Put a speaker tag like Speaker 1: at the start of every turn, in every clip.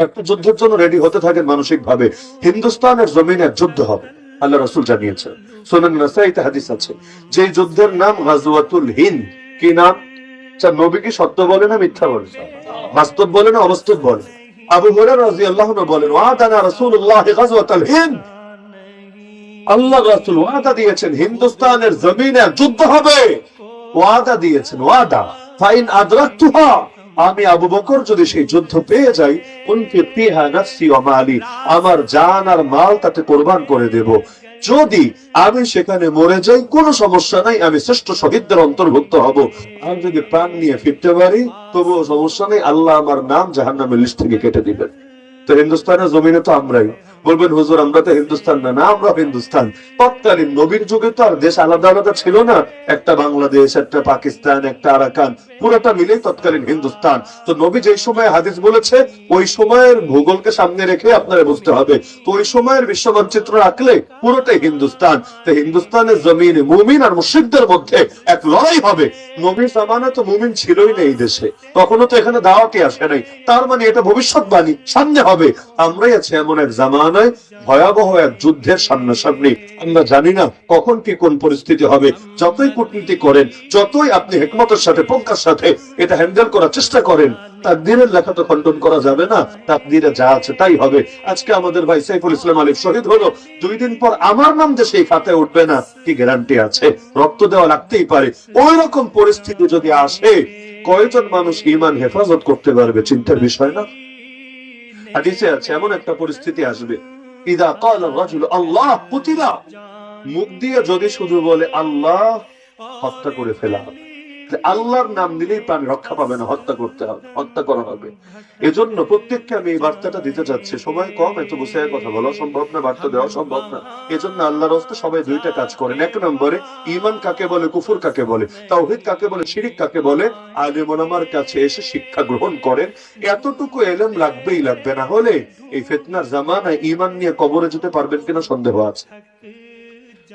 Speaker 1: একটা যুদ্ধের জন্য রেডি হতে থাকেন মানসিক ভাবে হিন্দুস্তানের জমিনে যুদ্ধ হবে আল্লাহ রসুল জানিয়েছেন। সোনান নাসাইতে হাদিস আছে যে যুদ্ধের নাম গাজওয়াতুল হিন্দ কি নাম? আচ্ছা, নবী কি সত্য বলে না মিথ্যা বলে? বাস্তব বলে না অবাস্তব বলে? আবু হুরায়রা রাদিয়াল্লাহু আনহু বলেন ওয়াদানা রাসূলুল্লাহ গাজওয়াতুল হিন্দ। আল্লাহ রাসূল ওয়াদা দিয়েছেন হিন্দুস্তানের জমিনে যুদ্ধ হবে। ওয়াদা দিয়েছেন ওয়াদা ফাইন আদরাকতুহা। আমি আবু বকর যদি সেই যুদ্ধ পেয়ে যাই, উনফি ফিহা নাফসি ওয়া মালি, আমার জান আর মাল তাতে কোরবান করে দেব। যদি আমি সেখানে মরে যাই, কোনো সমস্যা নাই, আমি শ্রেষ্ঠ শহীদদের অন্তর্ভুক্ত হব। আমি যদি প্রাণ নিয়ে ফিরতে পারি, তবুও সমস্যা নেই, আল্লাহ আমার নাম জাহান্নামের লিস্ট থেকে কেটে দিবেন। তো হিন্দুস্তানের জমিনে তো আমরাই। বলবেন, হুজুর, আমরা তো হিন্দুস্তান না। না, আমরা হিন্দুস্তান। তৎকালীন নবীর যুগে তো আর দেশ আলাদা আলাদা ছিল না। একটা বাংলাদেশ, একটা পাকিস্তান, একটা আরাকান, পুরোটা মিলেই তৎকালীন হিন্দুস্তান। তো নবী যেই সময় হাদিস বলেছে, ওই সময়ের ভূগোলকে সামনে রেখে আপনারা বুঝতে হবে, তো ওই সময়ের বিশ্ব মানচিত্র রাখলে পুরোটাই হিন্দুস্তান। তো হিন্দুস্তানের জমিনে মুমিন আর মুশরিকদের মধ্যে এক লড়াই হবে। নবীর জামানা তো মুমিন ছিলই না এই দেশে। কখনো তো এখানে দাওয়াতি আসে নাই। তার মানে এটা ভবিষ্যৎবাণী। সামনে হবে। আমরাই আছি এমন এক জামানায় ভয়াবহ এক যুদ্ধের সামনাসামনি। আমরা জানি না কখন কি কোন পরিস্থিতি হবে। যতই কূটনীতি করেন, যতই আপনি হেকমতের সাথে, পঙ্কার সাথে এটা হ্যান্ডেল করার চেষ্টা করেন, তাকদীরের লেখা তো খণ্ডন করা যাবে না। তাকদীরে যা আছে তাই হবে। আজকে আমাদের ভাই সাইফুল ইসলাম আলী শহীদ হলো। দুই দিন পর আমার নাম সেই খাতায় উঠবে না, কি গ্যারান্টি আছে? রক্ত দেওয়া লাগতেই পারে। ওই রকম পরিস্থিতি যদি আসে, কয়জন মানুষ ইমান হেফাজত করতে পারবে? চিন্তার বিষয় না? হাদিসে আছে, এমন একটা পরিস্থিতি আসবে। ইদা কাল রাজুল, আল্লাহ কুতিলা। মুখ দিয়ে যদি শুধু বলে আল্লাহ হত্যা করে ফেলা হবে। আল্লাহর নাম নিলেই প্রাণ রক্ষা পাবে না, হত্যা করতে হবে, হত্যা করা হবে। এজন্য প্রত্যেককে আমি এই বার্তাটা দিতে চাচ্ছি। সময় কম এত বসে কথা বলা সম্ভব না, বার্তা দেওয়া সম্ভব না। এজন্য আল্লাহর হস্তে সবাই দুইটা কাজ করেন। এক নম্বরে ইমান কাকে বলে, কুফুর কাকে বলে, তাওহিদ কাকে বলে, শিরিক কাকে বলে, আলিম ওলামার কাছে এসে শিক্ষা গ্রহণ করেন। এতটুকু এলেম লাগবেই লাগবে, না হলে এই ফেতনার জামানায় ইমান নিয়ে কবরে যেতে পারবেন কিনা সন্দেহ আছে।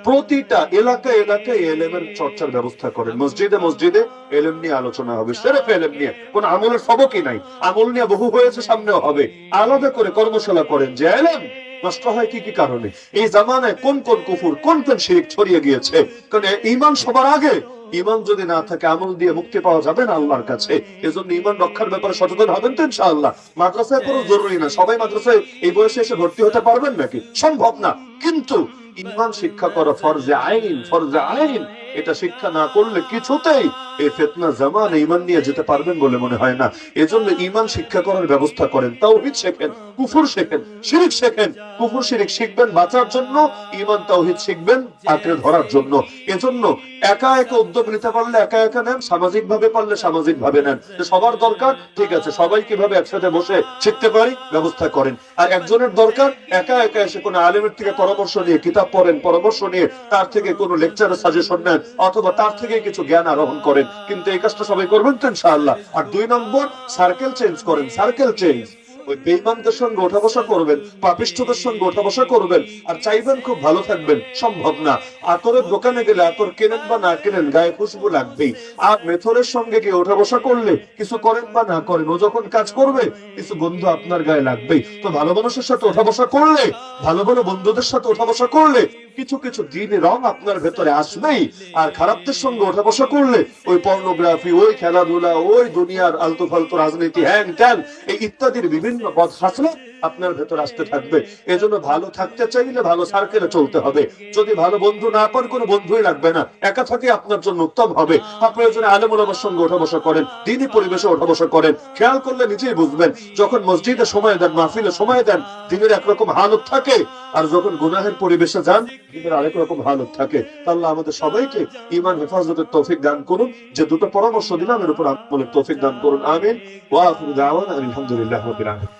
Speaker 1: প্রতিটা এলাকা এলাকায় এলেমের চর্চার ব্যবস্থা করেন। মসজিদে মসজিদে এলেম নিয়ে আলোচনা হবে, সেরেফ এলেম নিয়ে। কোন আমলের সবকই নাই। আমল নিয়ে বহু হয়েছে, সামনেও হবে। আলাদা করে কর্মশালা করেন যে এলেম নষ্ট হয় কি কি কারণে? এই জামানায় কোন কোন কুফুর, কোন কোন শিরিক ছড়িয়ে গিয়েছে? কারণ ইমান সবার আগে ইমান যদি না থাকে, আমল দিয়ে মুক্তি পাওয়া যাবে না আল্লাহর কাছে। এজন্য ইমান রক্ষার ব্যাপারে সচেতন হবেন তো ইনশাআল্লাহ। মাদ্রাসায় কোনো জরুরি না। সবাই মাদ্রাসায় এই বয়সে এসে ভর্তি হতে পারবেন নাকি? সম্ভব না। কিন্তু ইমান শিক্ষা করা ফরজে আইন ফরজে আইন। এটা শিক্ষা না করলে কিছুতেই এই ফেতনা, জামান ইমান নিয়ে যেতে পারবেন বলে মনে হয় না। এজন্য ইমান শিক্ষা করার ব্যবস্থা করেন, তাওহিদ শেখেন, কুফুর শেখেন, শিরিক শেখেন। কুফুর, শিরিক শিখবেন বাঁচার জন্য ইমান তাওহিদ শিখবেন, আঁকড়ে ধরার জন্য। এজন্য একা একা উদ্যোগ নিতে পারলে একা একা নেন সামাজিক ভাবে পারলে সামাজিক ভাবে নেন সবার দরকার, ঠিক আছে, সবাই কীভাবে একসাথে বসে শিখতে পারি, ব্যবস্থা করেন। আর একজনের দরকার, একা একা এসে কোনো আলেমের থেকে পরামর্শ নিয়ে কিতাব পড়েন, পরামর্শ নিয়ে তার থেকে কোনো লেকচারের সাজেশন নেন, অথবা তার থেকে কিছু জ্ঞান আরোহণ করেন। কিন্তু এই কাজটা সবাই করবেন তো ইনশাআল্লাহ। আর দুই নম্বর সার্কেল চেঞ্জ করেন সার্কেল চেঞ্জ ওই বেইমানদের সঙ্গে ওঠা বসা করবেন, পাপিষ্ঠদের সঙ্গে ওঠা বসা করবেন আর চাইবেন খুব ভালো থাকবেন। সম্ভব না। আতরের দোকানে গেলে আতর কেনেন বা না কেনেন গায়ে খুশবু লাগবেই। আর মেথরের সঙ্গে গিয়ে ওঠা বসা করলে কিছু করেন বা না করেন, ও যখন কাজ করবে, কিছু বন্ধু আপনার গায়ে লাগবেই। তো ভালো মানুষের সাথে ওঠা বসা করলে, ভালো ভালো বন্ধুদের সাথে ওঠা বসা করলে কিছু কিছু দিন রং আপনার ভেতরে আসবেই। আর খারাপদের সঙ্গে ওঠা বসা করলে ওই পর্নোগ্রাফি, ওই খেলাধুলা, ওই দুনিয়ার আলতু ফালতু রাজনীতি, হ্যান ট্যান এই ইত্যাদির বিভিন্ন পথ হাসলে আপনার ভেতর আসতে থাকবে। এজন্য ভালো থাকতে চাইলে ভালো সার্কেলে চলতে হবে। যদি ভালো বন্ধু না পান কোনো বন্ধুই লাগবে না। একা থাকে আপনার জন্য উত্তম হবে। আপনার জন্য আলেমুল আমার সঙ্গে ওঠা বসা করেন, দিনই পরিবেশে ওঠা বসা করেন। খেয়াল করলে নিজেই বুঝবেন, যখন মসজিদে সময় দেন, মাহফিলে সময় দেন, দিনের একরকম হালত থাকে। আর যখন গুনাহের পরিবেশে যান, দিনের আরেক রকম হালত থাকে। তাহলে আমাদের সবাইকে ইমান হেফাজতের তৌফিক দান করুন। যে দুটো পরামর্শ দিলাম, এর উপর আমলের তৌফিক দান করুন। আমিন। ওয়া আখিরু দাওয়ানা আলহামদুলিল্লাহ রাব্বিল আলামিন।